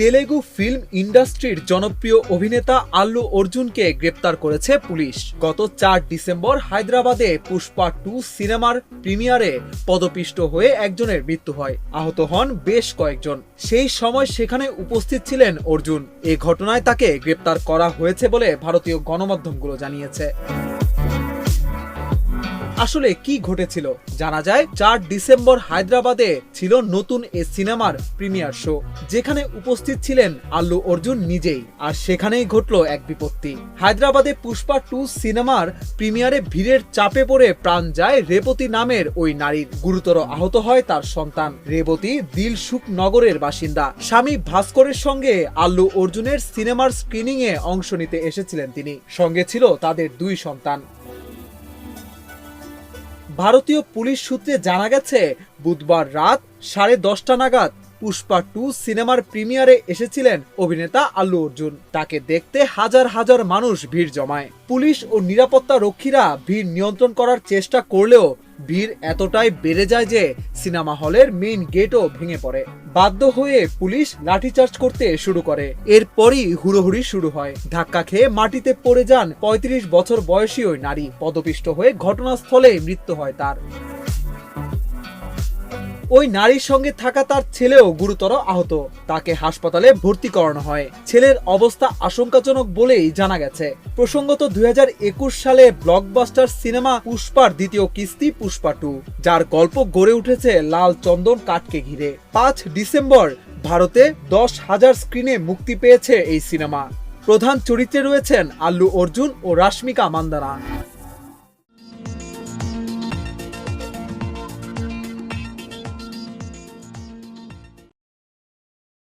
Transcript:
Telugu film ইন্ডাস্ট্রির জনপ্রিয় অভিনেতা আল্লু অর্জুনকে গ্রেপ্তার করেছে পুলিশ। গত চার ডিসেম্বর হায়দ্রাবাদে পুষ্পা টু সিনেমার প্রিমিয়ারে পদপিষ্ট হয়ে একজনের মৃত্যু হয়। আহত হন বেশ কয়েকজন। সেই সময় সেখানে উপস্থিত ছিলেন অর্জুন। এ ঘটনায় তাকে গ্রেপ্তার করা হয়েছে বলে ভারতীয় গণমাধ্যমগুলো জানিয়েছে। আসলে কি ঘটেছিল? জানা যায়, চার ডিসেম্বর হায়দ্রাবাদে ছিল নতুন এ সিনেমার প্রিমিয়ার শো, যেখানে উপস্থিত ছিলেন আল্লু অর্জুন নিজেই। আর সেখানেই ঘটলো এক বিপত্তি। হায়দ্রাবাদে পুষ্পা টু সিনেমার প্রিমিয়ারে ভিড়ের চাপে পড়ে প্রাণ যায় রেবতী নামের ওই নারীর। গুরুতর আহত হয় তার সন্তান। রেবতী দিলসুখ নগরের বাসিন্দা। স্বামী ভাস্করের সঙ্গে আল্লু অর্জুনের সিনেমার স্ক্রিনিং এ অংশ নিতে এসেছিলেন তিনি। সঙ্গে ছিল তাদের দুই সন্তান। ভারতীয় পুলিশ সূত্রে জানা গেছে বুধবার রাত সাড়ে দশটা নাগাদ পুষ্পা টু সিনেমার প্রিমিয়ারে এসেছিলেন অভিনেতা আল্লু অর্জুন। তাকে দেখতে হাজার হাজার মানুষ ভিড় জমায়। পুলিশ ও নিরাপত্তা রক্ষীরা ভিড় নিয়ন্ত্রণ করার চেষ্টা করলেও ভিড় এতটাই বেড়ে যায় যে সিনেমা হলের মেইন গেটও ভেঙে পড়ে। বাধ্য হয়ে পুলিশ লাঠিচার্জ করতে শুরু করে। এরপরই হুড়োহুড়ি শুরু হয়। ধাক্কা খেয়ে মাটিতে পড়ে যান ৩৫ বছর বয়সী ওই নারী। পদপিষ্ট হয়ে ঘটনাস্থলে মৃত্যু হয় তার। ওই নারীর সঙ্গে থাকা তার ছেলেও গুরুতর আহত। তাকে হাসপাতালে ভর্তি করানো হয়। ছেলের অবস্থা আশঙ্কাজনক বলেই জানা গেছে। প্রসঙ্গত দুই হাজার একুশ সালে ব্লকবাস্টার সিনেমা পুষ্পার দ্বিতীয় কিস্তি পুষ্পা টু, যার গল্প গড়ে উঠেছে লাল চন্দন কাঠকে ঘিরে। পাঁচ ডিসেম্বর ভারতে দশ হাজার স্ক্রিনে মুক্তি পেয়েছে এই সিনেমা প্রধান চরিত্রে রয়েছেন আল্লু অর্জুন ও রাশ্মিকা মান্দানা।